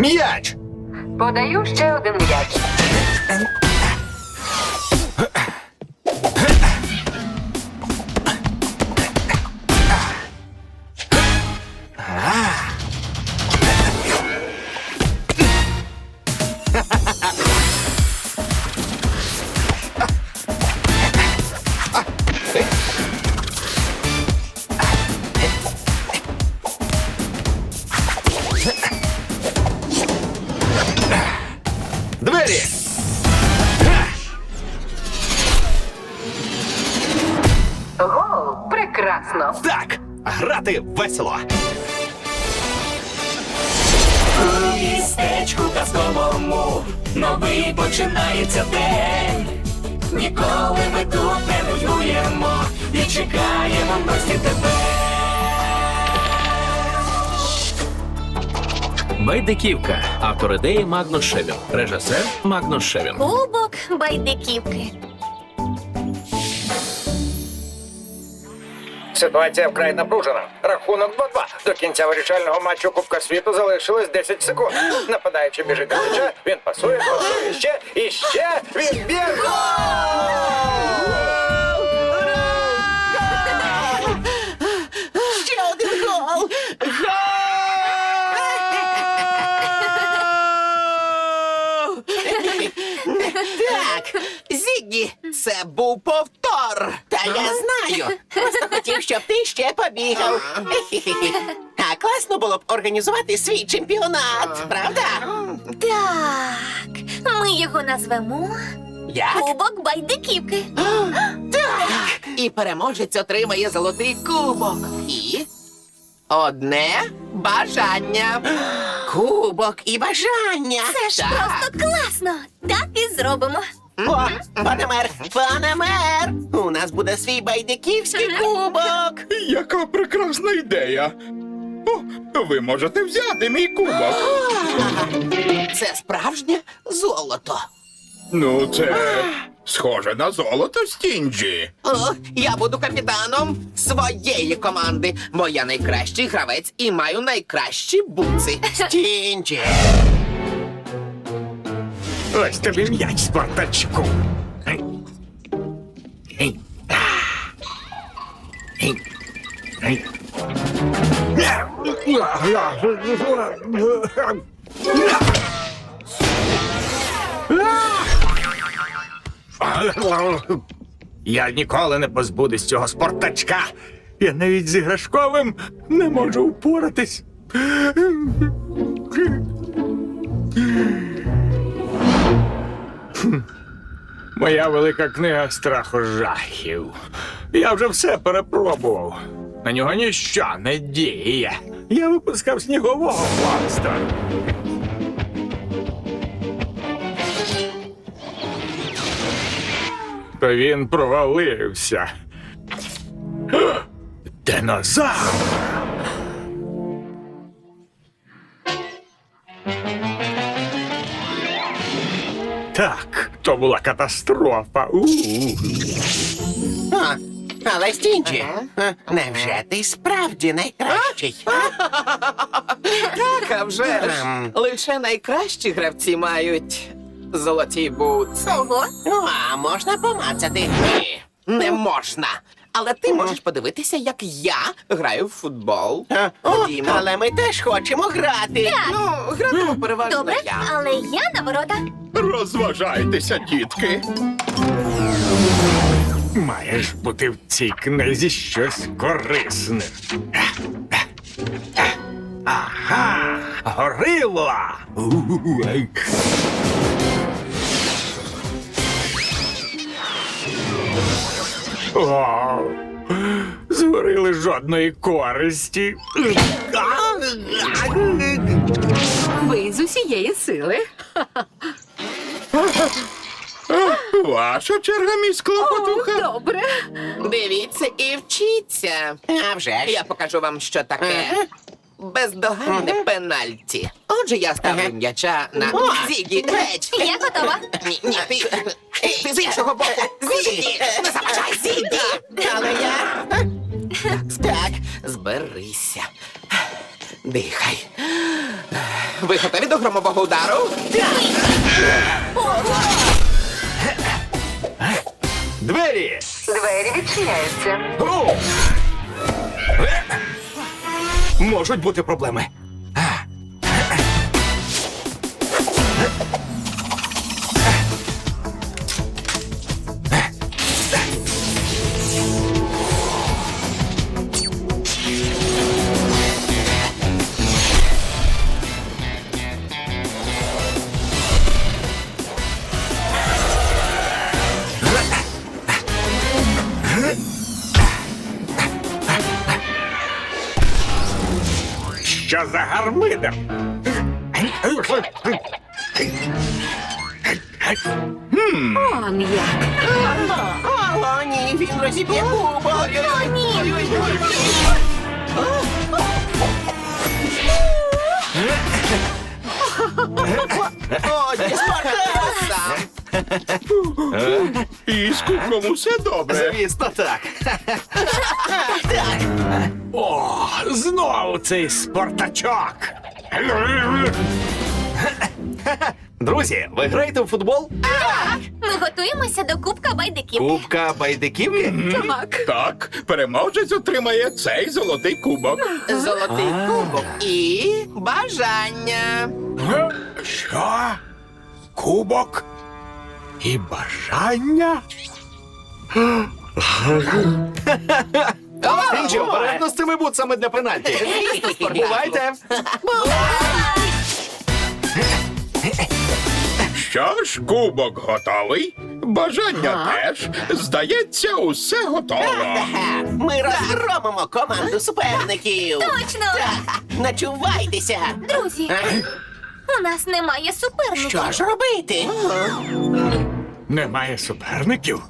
М'яч! Подаю ще один м'яч. Весело! У містечку казковому новий починається день. Ніколи ми тут не нудьгуємо і чекаємо гості тебе. Байдиківка. Автор ідеї Магнус Шевін. Режисер Магнус Шевін. Кубок байдиківки. Ситуація вкрай напружена. Рахунок 2-2. До кінця вирішального матчу Кубка світу залишилось 10 секунд. Нападаючи біжить м'яча, він пасує, пасує ще і ще. Він б'є гол! Ще один гол! Гол! Так, Зіггі, це був повтор. Та я знаю. Просто хотів, щоб ти ще побігав. А класно було б організувати свій чемпіонат, правда? Так, ми його назвемо Як? Кубок байдиківки. Так. І переможець отримає золотий кубок. І одне бажання. Кубок і бажання. Це ж Так. просто класно. Так і зробимо. О, пане мер, пане мер! У нас буде свій байдиківський кубок. Яка прекрасна ідея. О, ви можете взяти мій кубок. Це справжнє золото. Ну, це схоже на золото Стінджі. О, я буду капітаном своєї команди, бо я найкращий гравець і маю найкращі буци. Стінджі. Ось тобі м'яч, спартачку. Я ніколи не позбудусь цього спортачка. Я навіть з іграшковим не можу впоратись. Моя велика книга страху жахів. Я вже все перепробував. На нього ніщо не діє. Я випускав снігового монстра. То він провалився. Динозавр! Так, то була катастрофа. А, але Стінджі, е, невже ти справді найкращий? Так, а вже ж. Лише найкращі гравці мають золоті бутси. Ого, Ну, а можна помацати? Ні, не можна. Але ти можеш подивитися, як я граю в футбол. Ходімо. Але ми теж хочемо грати. Ну, гратиму переважно добре, я. але я на ворота. Розважайтеся, дітки. Маєш бути в цій книзі щось корисне. Ага, горила. О, зварили жодної користі. Ви з усієї сили. Ваша черга, міс Клопотуха. Добре. Дивіться і вчіться. А вже ж. Я покажу вам, що таке. Бездоганне пенальті. Отже, я ставлю м'яча на Зігі. Я готова. Ні, ні, ти, ти з іншого боку. Зігі, не заважай, Зігі. Але я... Так, зберися. Дихай. Ви готові до громового удару? Двері! Двері відчиняються. О! Е! Можуть бути проблеми. Що за гармидер? Он як. О, ні, він розіб'є кубок. О, ні. О, ні, Спартак! І з кубком усе добре. Звісно, так. О, знову цей спартачок. Друзі, ви граєте в футбол? Ми готуємося до Кубка байдиків. Кубка байдиківки? Так. Так, переможець отримає цей золотий кубок. Золотий кубок і бажання. Що? Кубок? І бажання? Інджі, обережно з цими бутсами для пенальті. Бувайте! Що ж, кубок готовий. Бажання теж. Здається, усе готово. Ми розгромимо команду суперників. Точно! Начувайтеся. Друзі, у нас немає суперників. Що ж робити? Немає суперників?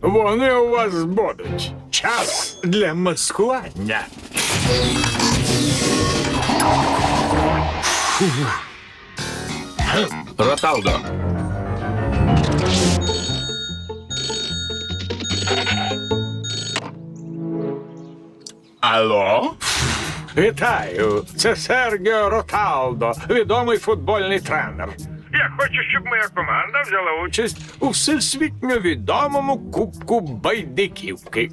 Вони у вас будуть. Час для маскування. Роталдо. Алло? Вітаю! Це Сергіо Роталдо, відомий футбольний тренер. Я хочу, щоб моя команда взяла участь у всесвітньо відомому Кубку Байдиківки.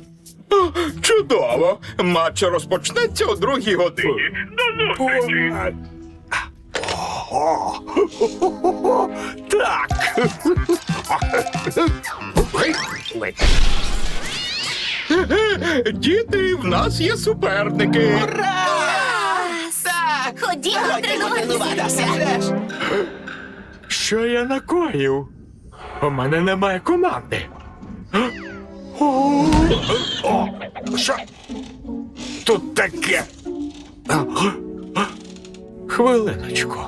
Чудово! Матч розпочнеться о другій годині. До зустрічі! О, Так. Діти, в нас є суперники. Так, Ходімо тренуватися. тренуватися. Що я накоїв? У мене немає команди. О, о, Що? Тут таке. Хвилиночку.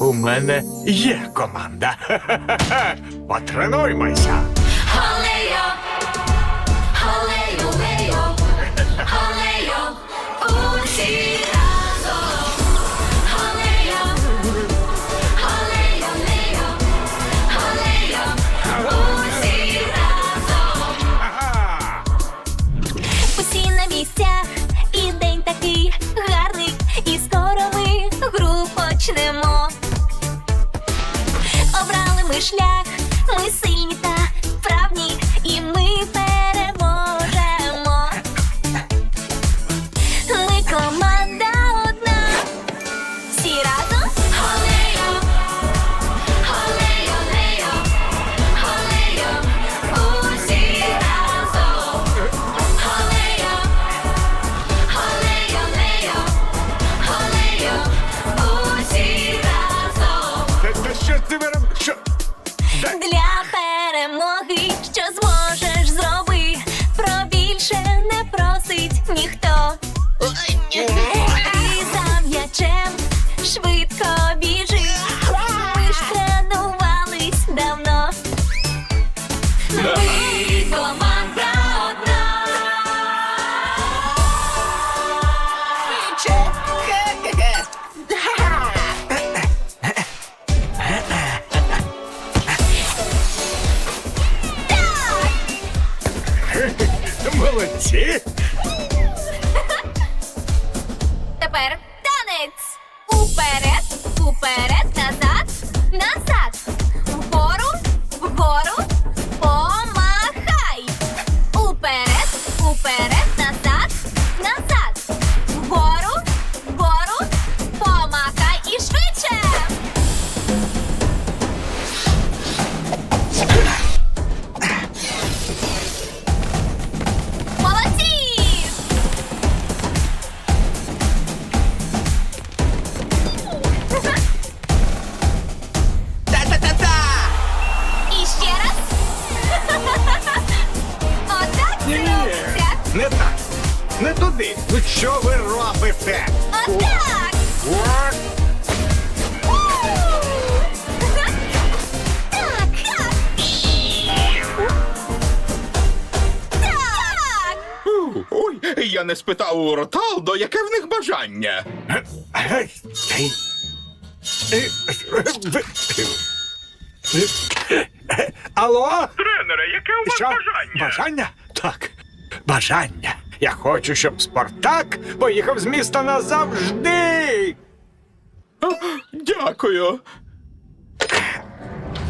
У мене є команда. Потренуймося. ніхто бажання. Алло? Тренере, яке у Що? Бажання? Бажання? Так. Бажання. Я хочу, щоб Спартак поїхав з міста назавжди. Дякую.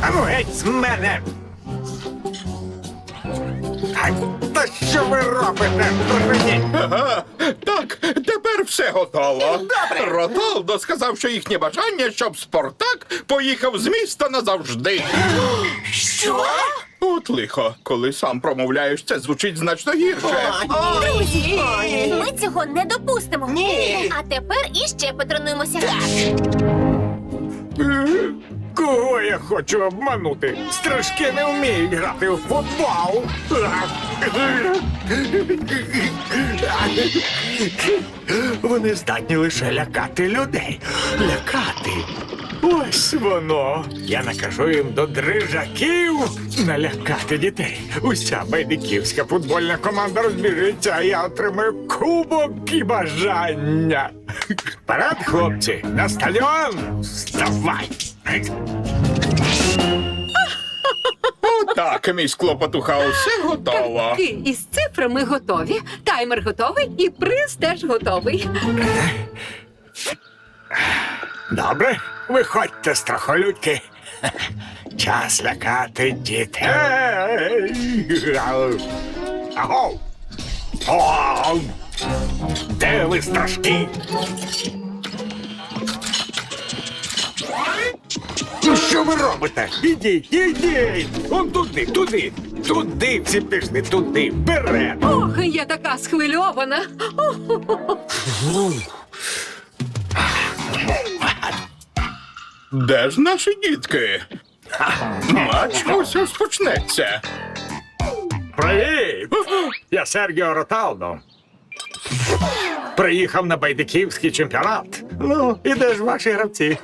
А ну геть з мене. Ай, Та що ви робите? Припиніть. Ага, так, тепер все готово. Добре. Роталдо сказав, що їхнє бажання, щоб Спартак поїхав з міста назавжди. Що? От лихо, коли сам промовляєш, це звучить значно гірше. Друзі, ми цього не допустимо. Ні. А тепер іще потренуємося. Кого я хочу обманути? Страшки не вміють грати у футбол. Вони здатні лише лякати людей. Лякати. Ось воно. Я накажу їм до дрижаків налякати дітей. Уся байдиківська футбольна команда розбіжиться, а я отримаю кубок і бажання. Вперед, хлопці, на стадіон! Вставай! Отак, мій склопотуха, усе готово. Картки із цифрами готові, таймер готовий і приз теж готовий. Добре, виходьте, страхолюдьки. Час лякати дітей. Аго! О! Де ви страшки? Ну що ви робите? Ідіть, ідіть! Он туди, туди, туди, всі пішли, туди, вперед! Ох, я така схвильована. Де ж наші дітки? Матч ось ось почнеться. Привіт! Я Сергіо Роталдо. Приїхав на байдиківський чемпіонат. Ну, і де ж ваші гравці?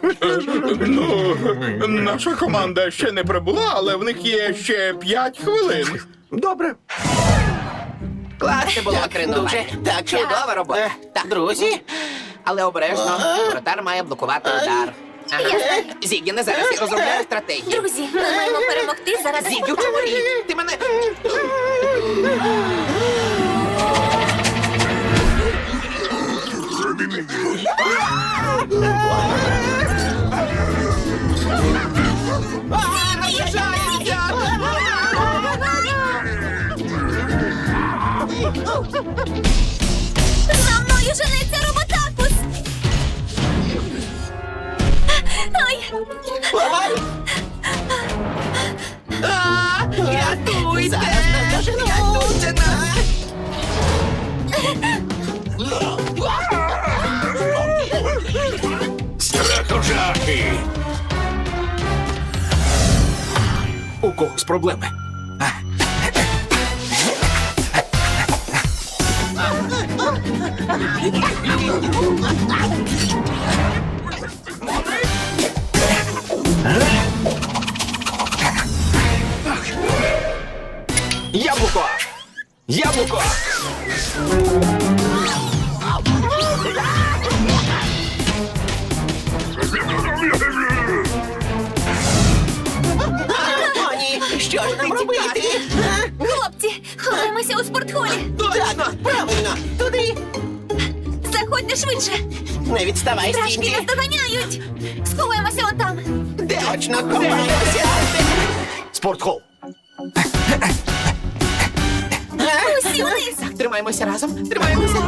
Ну, наша команда ще не прибула, але в них є ще п'ять хвилин. Добре. Класно було тренування. Так, чудова робота. Так, друзі. Але обережно, воротар має блокувати удар. Ага. Зігіне, зараз я розробляю стратегію. Друзі, ми маємо перемогти заради Зігю, чому річ? Ти мене. За мною жениться роботакус! Ой! А, проблеми. ховаємося у спортхолі! Точно! Правильно! Туди! Заходьте швидше! Не відставай, Страшки Стінджі. нас доганяють! Сховаємося отам! Точно, ховаємося. Спортхол. Усі вниз! Тримаємося разом, тримаємося.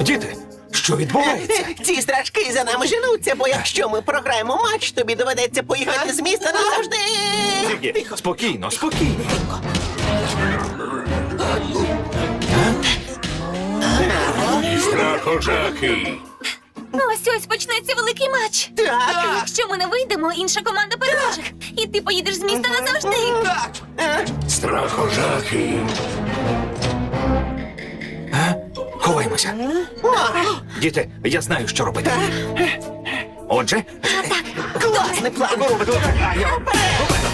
Діти, що відбувається? Ці страшки за нами женуться, бо якщо ми програємо матч, тобі доведеться поїхати з міста назавжди. Тільки спокійно, спокійно. Страхожахи. Ось ось почнеться великий матч. Так. Якщо ми не вийдемо, інша команда переможе. І ти поїдеш з міста назавжди. Так. Е, Страхожахи. Ховаймося. Діти, я знаю, що робити. Отже, Класний план.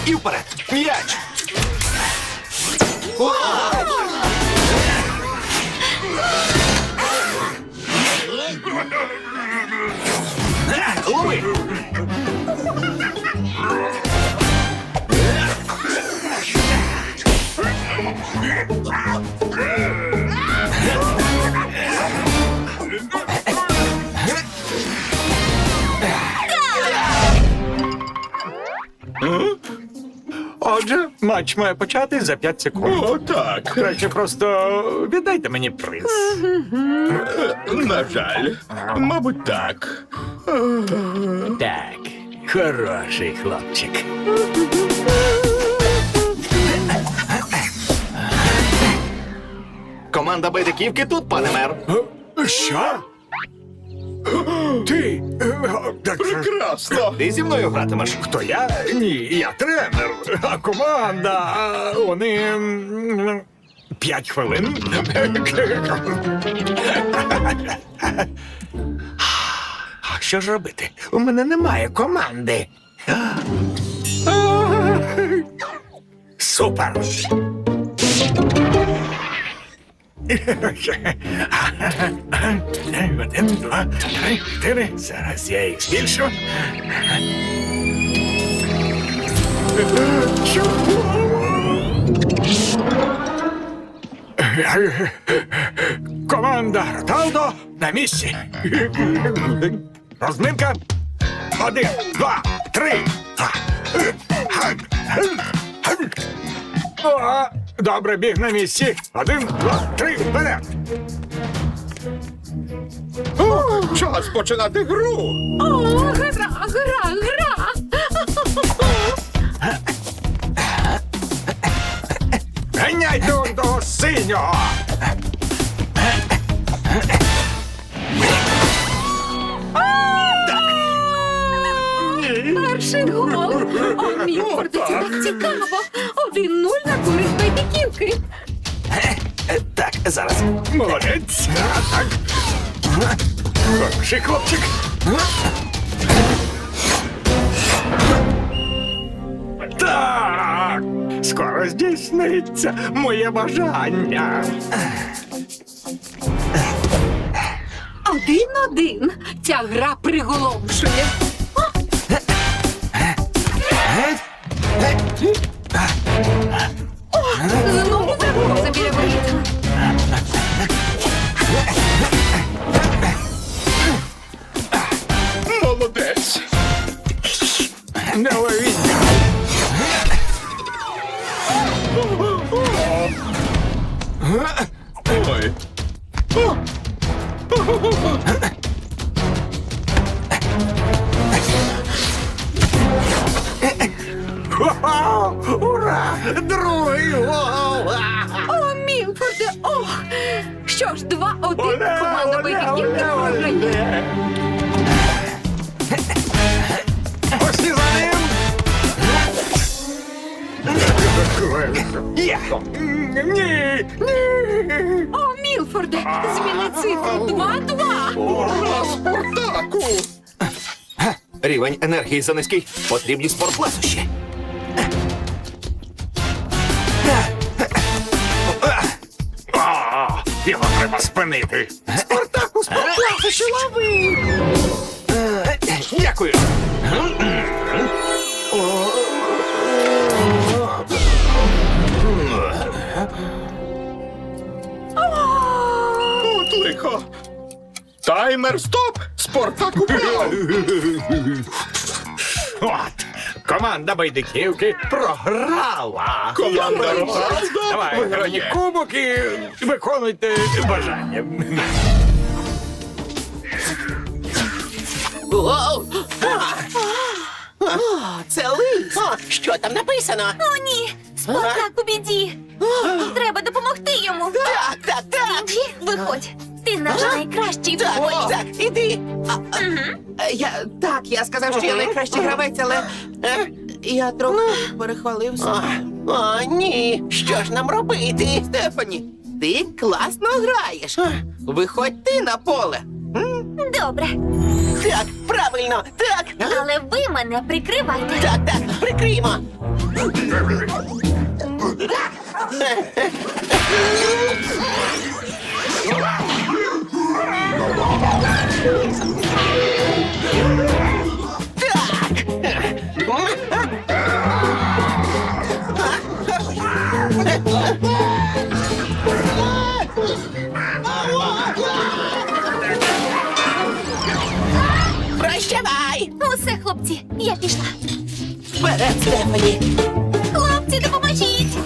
і вперед. М'яч. Лови! Отже, матч має почати за 5 секунд. О, так. Краще просто віддайте мені приз. На жаль. Мабуть, так. Так, хороший хлопчик. Команда байдиківки тут, пане мер. Що? Ти? Прекрасно. Ти зі мною гратимеш. хто я? Ні, я тренер. А команда. а, Вони. м, П'ять хвилин. А що ж робити? У мене немає команди. Супер. Один, два, три, чотири. Зараз я їх збільшу. Команда Роталдо на місці. Розминка. Один, два, три. О, Добре, біг на місці. Один, два, три, вперед. О, час починати гру. О, гра, гра, гра. Ганяйте он того синього. Перший гол. О, це так цікаво. Один-нуль на користь байдиківки. Е, Так, зараз. Молодець. А, Так. Хороший хлопчик. Так. Скоро здійсниться моє бажання. Один-один. Ця гра приголомшує. Знову загроза біля воріт. Молодець. Не ловіть. Ой. Другий гол! О, Мілфорде, ох! Що ж, два-один. Оле, Команда оле, байдиківки оле, програє. оле. Усі за ним! Є! Ні! Ні! О, Мілфорде, зміни цифру. Два-два. Ура, Спартаку! Рівень енергії занизький. Потрібні спортласощі. Треба спинити. Спартаку, спортласощі лови! Е, Дякую. лихо. Таймер стоп! Спартак упав! От, команда байдиківки програла. Команда Роналдо Давай, мені кубок і виконуйте бажання. Оу! О, це лист. О, що там написано? О, ні! Спартак у біді! Треба допомогти йому! Так, так, так. Інджі, виходь! Ти наш найкращий Так, воїн! так, іди. А, а, я, так, я сказав, що я найкращий гравець, але е, я трохи перехвалився. О, о, ні. Що ж нам робити? Стефані, ти класно граєш. Виходь ти на поле. Добре, Так, правильно, так. але ви мене прикривайте! Так, так, прикриємо. Прощавай! Усе, хлопці, я пішла! Вперед, Стефані! Хлопці, допоможіть!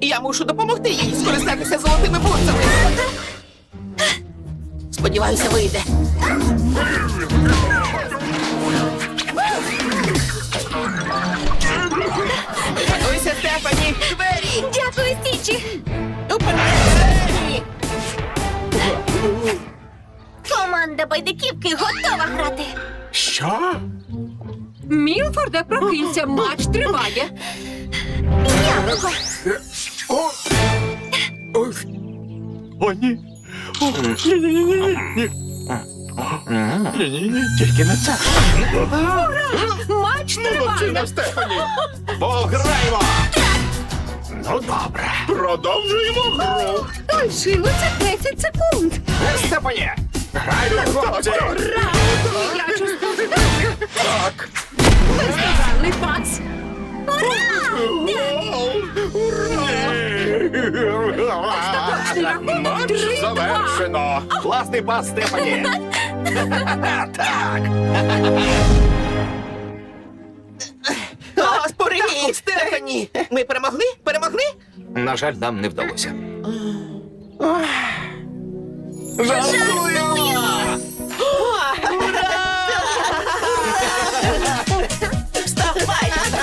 Я мушу допомогти їй скористатися золотими бутсами. Сподіваюся, вийде. Дякую, Стічі! Команда байдиківки готова грати! Що? Мілфорде, прокинься, матч триває. Яблуко! О! О, О, ні. О, ні, ні, ні, ні, ні. Ні, ні, ні, тільки не це. Матч триває. Стефані! Пограємо! Ну, добре. Продовжуємо гру! Лишилося 10 секунд. Степані! Грайте, хлопці. М'яч у спортсмена. Так! Бездоганний пас. Точний рахунок Матч завершено! Класний пас, Стефані! так! Стефані! Ми перемогли? На жаль, нам не вдалося. Вставай!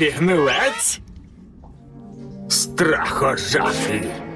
Робі гнилець? Страхожахи. Б.